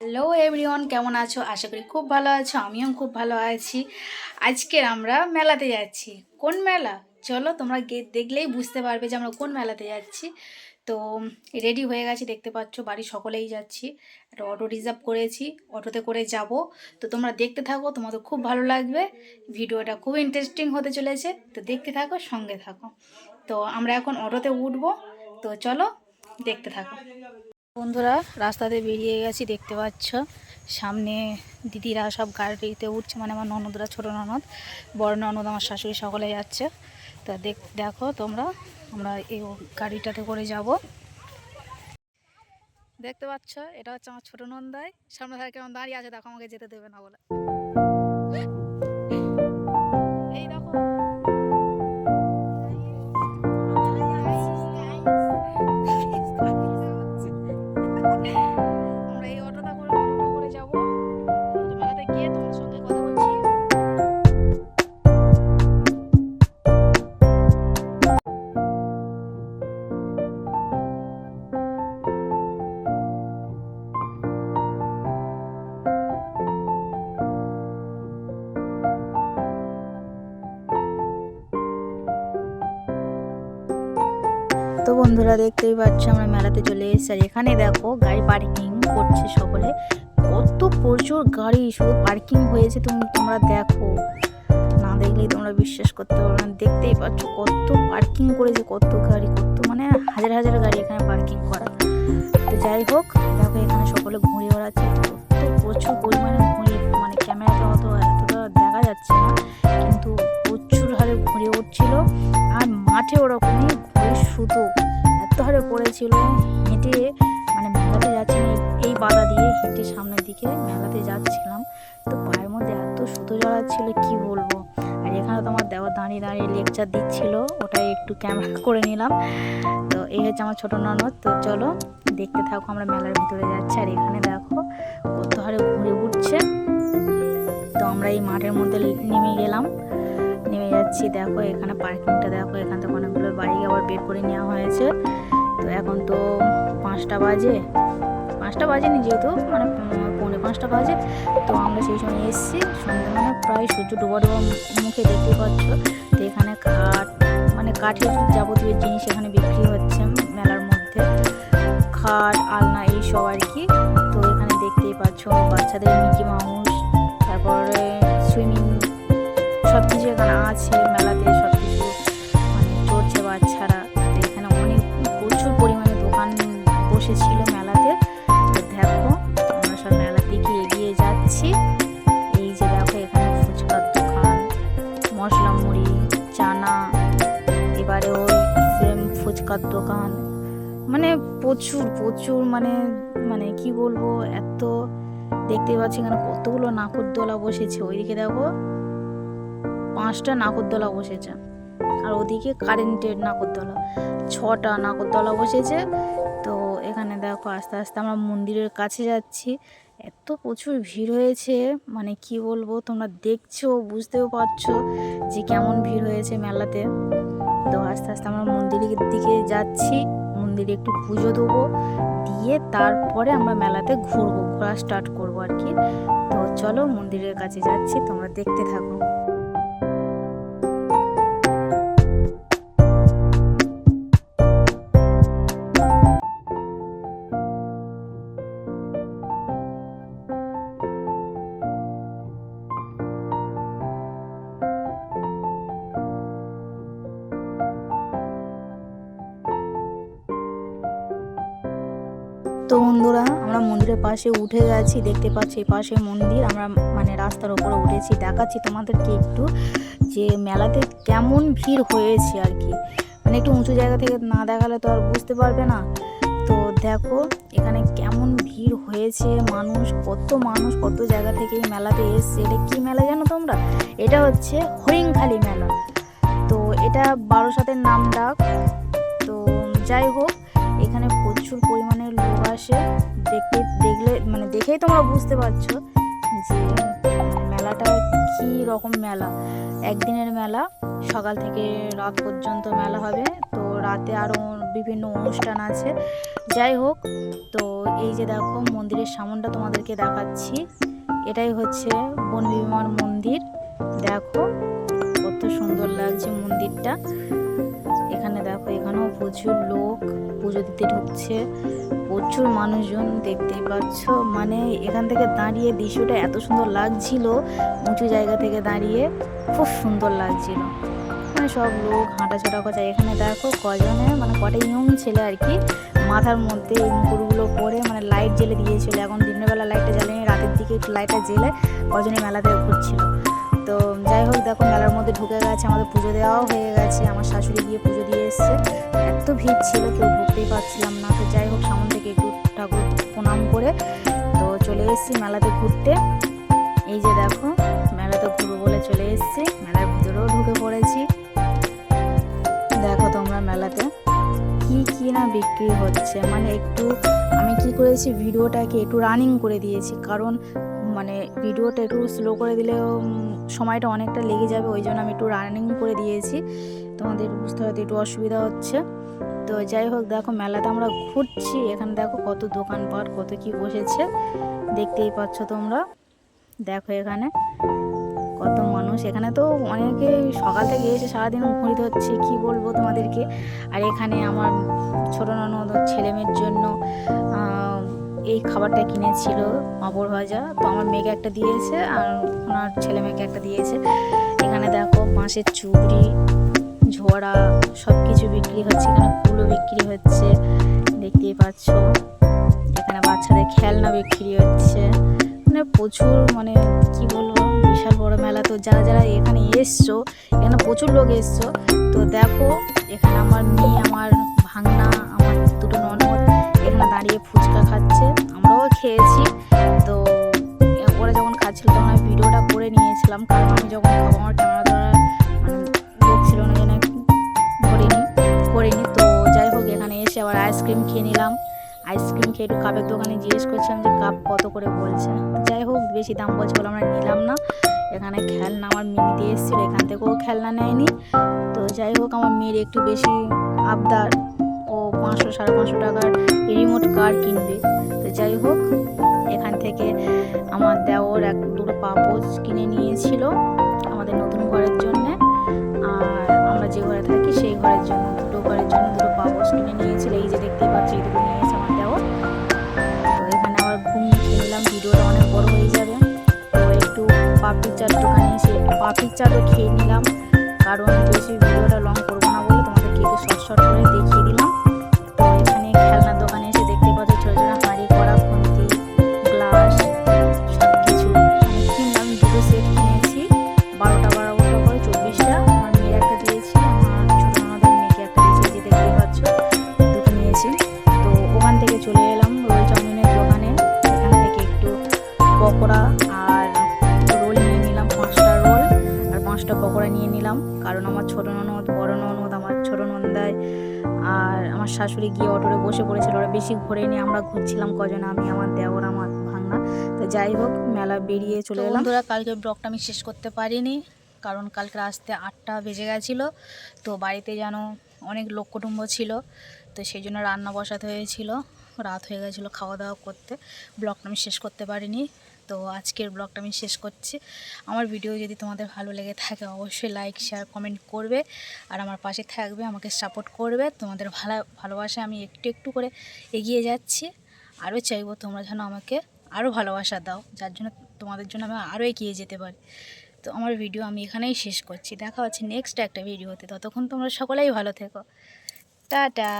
Hello everyone কেমন আছো? আশা করি খুব ভালো আছো, আমিও খুব ভালো আছি। আজকের আমরা মেলাতে যাচ্ছি। কোন মেলা? চলো তোমরা দেখলেই বুঝতে পারবে যে আমরা কোন মেলাতে যাচ্ছি। তো রেডি হয়ে গেছি, দেখতে পাচ্ছ বাড়ির সকলেই যাচ্ছি। একটা অটো রিজার্ভ করেছি অটোতে করে যাব। তো তোমরা দেখতে থাকো, তোমাদের খুব ভালো লাগবে। ভিডিওটা খুব ইন্টারেস্টিং হতে চলেছে। তো দেখতে থাকো, সঙ্গে থাকো। তো আমরা এখন অটোতে উঠবো। তো চলো দেখতে থাকো। বন্ধুরা, রাস্তাতে বেরিয়ে গেছি, দেখতে পাচ্ছ। সামনে দিদিরা সব গাড়িতে উঠছে মানে আমার ননদরা, ছোটো ননদ, বড় ননদ আমার শাশুড়ি সকলে যাচ্ছে। তা দেখ, দেখো তোমরা, আমরা এই গাড়িটাতে করে যাব। দেখতে পাচ্ছ, এটা হচ্ছে আমার ছোটো নন্দাই। সামনে থাকে কেমন দাঁড়িয়ে আছে, দেখো, আমাকে যেতে দেবে না বলে। বন্ধুরা দেখতেই পাচ্ছ, আমরা মেলাতে চলে এসেছি। আর এখানে দেখো, গাড়ি পার্কিং করছে সকলে। কত প্রচুর গাড়ি, শুধু পার্কিং হয়েছে তুমি, তোমরা দেখো। না দেখলেই তোমরা বিশ্বাস করতে পারবে না। দেখতেই পাচ্ছ, কত পার্কিং করেছে, কত গাড়ি, কত মানে হাজার হাজার গাড়ি এখানে পার্কিং করা। তো যাই হোক, দেখো এখানে সকলে ঘুরে বেড়াচ্ছে। কত প্রচুর পরিমাণে ঘুরে মানে ক্যামেরাটা অত এতটা দেখা যাচ্ছে না, কিন্তু প্রচুর হারে ঘুরে উঠছিল। আর মাঠে ওরকমই ঘুরে শুধু হারে পড়েছিল। হেঁটে মানে মেলাতে যাচ্ছিলাম, এই বাধা দিয়ে হেঁটে সামনের দিকে মেলাতে যাচ্ছিলাম। তো পায়ের মধ্যে এত সুতো জড়াচ্ছিল কি বলব? আর এখানে তোমার দেওয়া দাঁড়িয়ে দাঁড়িয়ে লেকচার দিচ্ছিল, ওটাই একটু ক্যামেরা করে নিলাম। তো এই হচ্ছে আমার ছোটো ননদ। তো চলো, দেখতে থাকো আমরা মেলার ভিতরে যাচ্ছি। আর এখানে দেখো, কত হারে ঘুরে উঠছে। তো আমরা এই মাঠের মধ্যে নেমে গেলাম। নেমে যাচ্ছি। দেখো, এখানে পার্কিংটা দেখো, এখান থেকে অনেকগুলো বাইক আবার বের করে নেওয়া হয়েছে। তো এখন তো পাঁচটা বাজে। পাঁচটা বাজেনি যেহেতু মানে পৌনে- পাঁচটা বাজে। তো আমরা সেই সময় এসেছি মানে প্রায় সূর্য ডোবা ডোবা মুখে দেখতে পাচ্ছ। তো এখানে কাঠ মানে কাঠের যাবতীয় জিনিস এখানে বিক্রি হচ্ছে মেলার মধ্যে। খাট, আলনা এইসব আর কি। তো এখানে দেখতেই পাচ্ছ, বাচ্চাদের মিকি মাউস, তারপরে সব কিছু এখানে আছে, মেলাতে সব কিছু মানে চড়ছে বাচ্চারা। এখানে অনেক প্রচুর পরিমাণে দোকান বসেছিল মেলাতে। দেখো, আমরা সব মেলার দিকে এগিয়ে যাচ্ছি। এই যে দেখো, এখানে ফুচকার দোকান, মশলা মুড়ি, চানা, এবারে ওই সেম ফুচকার দোকান। মানে প্রচুর প্রচুর মানে মানে কি বলব, এত দেখতে পাচ্ছি এখানে কতগুলো নাকুরদোলা বসেছে। ওইদিকে দেখো পাঁচটা নাগরদোলা বসেছে। আর ওদিকে কারেন্টের নাগরদোলা, ছটা নাগরদোলা বসেছে। তো এখানে দেখো আস্তে আস্তে আমরা মন্দিরের কাছে যাচ্ছি। এত প্রচুর ভিড় হয়েছে মানে কি বলব, তোমরা দেখছ, বুঝতেও পারছ যে কেমন ভিড় হয়েছে মেলাতে। তো আস্তে আস্তে আমরা মন্দিরের দিকে যাচ্ছি, মন্দিরে একটু পুজো দেবো, দিয়ে তারপরে আমরা মেলাতে ঘুরবো, ঘোরা স্টার্ট করব আর কি। তো চলো মন্দিরের কাছে যাচ্ছি, তোমরা দেখতে থাকো। তো বন্ধুরা, আমরা মন্দিরের পাশে উঠে গেছি, দেখতে পাচ্ছি পাশে মন্দির। আমরা মানে রাস্তার ওপরে উঠেছি, দেখাচ্ছি তোমাদেরকে একটু যে মেলাতে কেমন ভিড় হয়েছে আর কি। মানে একটু উঁচু জায়গা থেকে না দেখালে তো আর বুঝতে পারবে না। তো দেখো, এখানে কেমন ভিড় হয়েছে, মানুষ কত মানুষ কত জায়গা থেকে এই মেলাতে এসছে। এটা কী মেলা জানো তোমরা? এটা হচ্ছে হরিংখালি মেলা। তো এটা বারো বারোসাতের নাম ডাক। তো যাই হোক, এখানে প্রচুর পরিমাণে লোক আসে দেখতে দেখলে মানে দেখেই তোমরা বুঝতে পারছ যে মেলাটা কী রকম মেলা। একদিনের মেলা, সকাল থেকে রাত পর্যন্ত মেলা হবে, তো রাতে আরও বিভিন্ন অনুষ্ঠান আছে। যাই হোক, তো এই যে দেখো, মন্দিরের সামনটা তোমাদেরকে দেখাচ্ছি। এটাই হচ্ছে বন বিমান মন্দির। দেখো, কত সুন্দর লাগছে মন্দিরটা। প্রচুর লোক, পুজো দিতে ঢুকছে, প্রচুর মানুষজন দেখতেই পাচ্ছ। মানে এখান থেকে দাঁড়িয়ে দৃশ্যটা এত সুন্দর লাগছিল, উঁচু জায়গা থেকে দাঁড়িয়ে খুব সুন্দর লাগছিল। মানে সব লোক হাঁটাচলা করছে। এখানে দেখো কজনে মানে কটা ইয়ং ছেলে আর কি, মাথার মধ্যে এই মুকুটগুলো পরে মানে লাইট জ্বেলে দিয়েছিল। এখন দিনের বেলা লাইটটা জ্বালিয়ে রাতের দিকে একটু লাইটটা জেলে কজনে মেলাতে ঘুরছিল। তো যাই হোক, দেখো মেলার মধ্যে ঢুকে গেছে, আমাদের পুজো দেওয়াও হয়ে গেছে, আমার শাশুড়ি গিয়ে পুজো দিয়ে এসছে। এত ভিড় ছিল, কেউ ঢুকতেই পারছিলাম না। তো যাই হোক, সামন থেকে একটু ঠাকুর প্রণাম করে তো চলে এসেছি মেলাতে ঘুরতে। এই যে দেখো, মেলাতে ঘুরবো বলে চলে এসেছি, মেলার ভিতরেও ঢুকে পড়েছি। দেখো তোমরা মেলাতে কি কি না বিক্রি হচ্ছে। মানে একটু আমি কি করেছি, ভিডিওটাকে একটু রানিং করে দিয়েছি, কারণ মানে ভিডিওটা একটু স্লো করে দিলেও সময়টা অনেকটা লেগে যাবে, ওই জন্য আমি একটু রানিং করে দিয়েছি। তোমাদের বুঝতে হয়তো একটু অসুবিধা হচ্ছে। তো যাই হোক, দেখো মেলাতে আমরা ঘুরছি। এখানে দেখো কত দোকানপাট, কত কি বসেছে। দেখতেই পাচ্ছ তোমরা। দেখো এখানে কত মানুষ। এখানে তো অনেকে সকাল থেকে এসে সারাদিন ঘুরিতে হচ্ছে, কি বলব তোমাদেরকে? আর এখানে আমার ছোটো ননদ ছেলে মেয়ের জন্য এই খাবারটা কিনেছিল পাঁপড় ভাজা তো আমার মেয়েকে একটা দিয়েছে আর ওনার ছেলে মেয়েকে একটা দিয়েছে। এখানে দেখো বাঁশের চুবড়ি ঝোড়া সব কিছু বিক্রি হচ্ছে, এখানে কুলো বিক্রি হচ্ছে, দেখতেই পাচ্ছ। এখানে বাচ্চাদের খেলনা বিক্রি হচ্ছে। মানে প্রচুর মানে কি বলব, বিশাল বড় মেলা। তো যারা যারা এখানে এসছো, এখানে প্রচুর লোক এসছো, তো দেখো এখানে আমার মেয়ে, আমার খেয়ে একটু কাপের দোকানে জিজ্ঞেস করছিলাম যে কাপ কত করে বলছে। যাই হোক, বেশি দাম বলছে বলে আমরা নিলাম না। এখানে খেলনা আমার মিনি দিয়ে এসেছিল, এখান থেকেও খেলনা নেয়নি। তো যাই হোক, আমার মেয়ের একটু বেশি আবদার। ও পাঁচশো, সাড়ে পাঁচশো টাকার রিমোট কার কিনবে। তো যাই হোক, এখান থেকে আমার দেওর এক দুটো পাপোজ কিনে নিয়েছিল। পাপড়ির চাটও খেয়ে নিলাম কারণ বেশি ভিডিওটা লং আমার শাশুড়ি গিয়ে অটোরে বসে পড়েছিল। ওরা বেশি ঘোরে নিয়ে আমরা ঘুরছিলাম কজন আমি আমার দেওর আমার ভাঙনা। তো যাই হোক মেলা বেরিয়ে চলে এলাম। বন্ধুরা কালকে ব্লগটা আমি শেষ করতে পারিনি কারণ কালকে আসতে আটটা বেজে গেছিল। তো বাড়িতে যেন অনেক লোক কুটুম্ব ছিল তো সেই জন্য রান্না বসাতে হয়েছিল। রাত হয়ে গেছিল খাওয়া দাওয়া করতে। ব্লগটা আমি শেষ করতে পারিনি। তো আজকের ব্লগটা আমি শেষ করছি। আমার ভিডিও যদি তোমাদের ভালো লেগে থাকে, অবশ্যই লাইক শেয়ার কমেন্ট করবে। আর আমার পাশে থাকবে, আমাকে সাপোর্ট করবে। তোমাদের ভালো, ভালোবাসা আমি একটু একটু করে এগিয়ে যাচ্ছি। আরও চাইব তোমরা যেন আমাকে আরও ভালোবাসা দাও, যার জন্য তোমাদের জন্য আমি আরও এগিয়ে যেতে পারি। তো আমার ভিডিও আমি এখানেই শেষ করছি। দেখা হচ্ছে নেক্সট একটা ভিডিওতে। ততক্ষণ তোমরা সকলেই ভালো থেকো। টাটা!